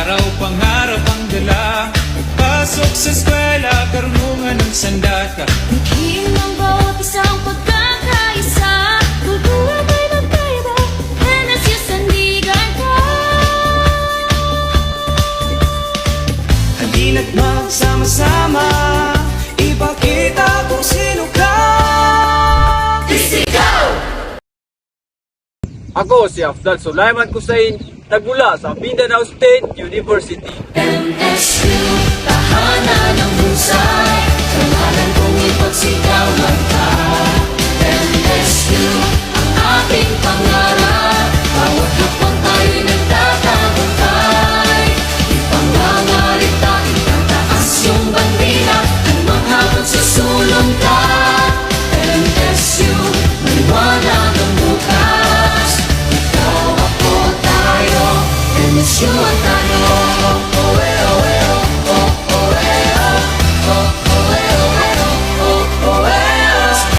Araw, pangarap ang dala. Pasok sa eskwela, karunungan ng sandata. Hingin ng bawat isang pagkakaisa. Kultura may magkaiba NSU sandigan ka. Halina't magsama-sama Ipakita kung sino ka. Ako si Afdal Sulaiman Kusain, nagmula sa Mindanao State University. MSU, tahanan Еще одна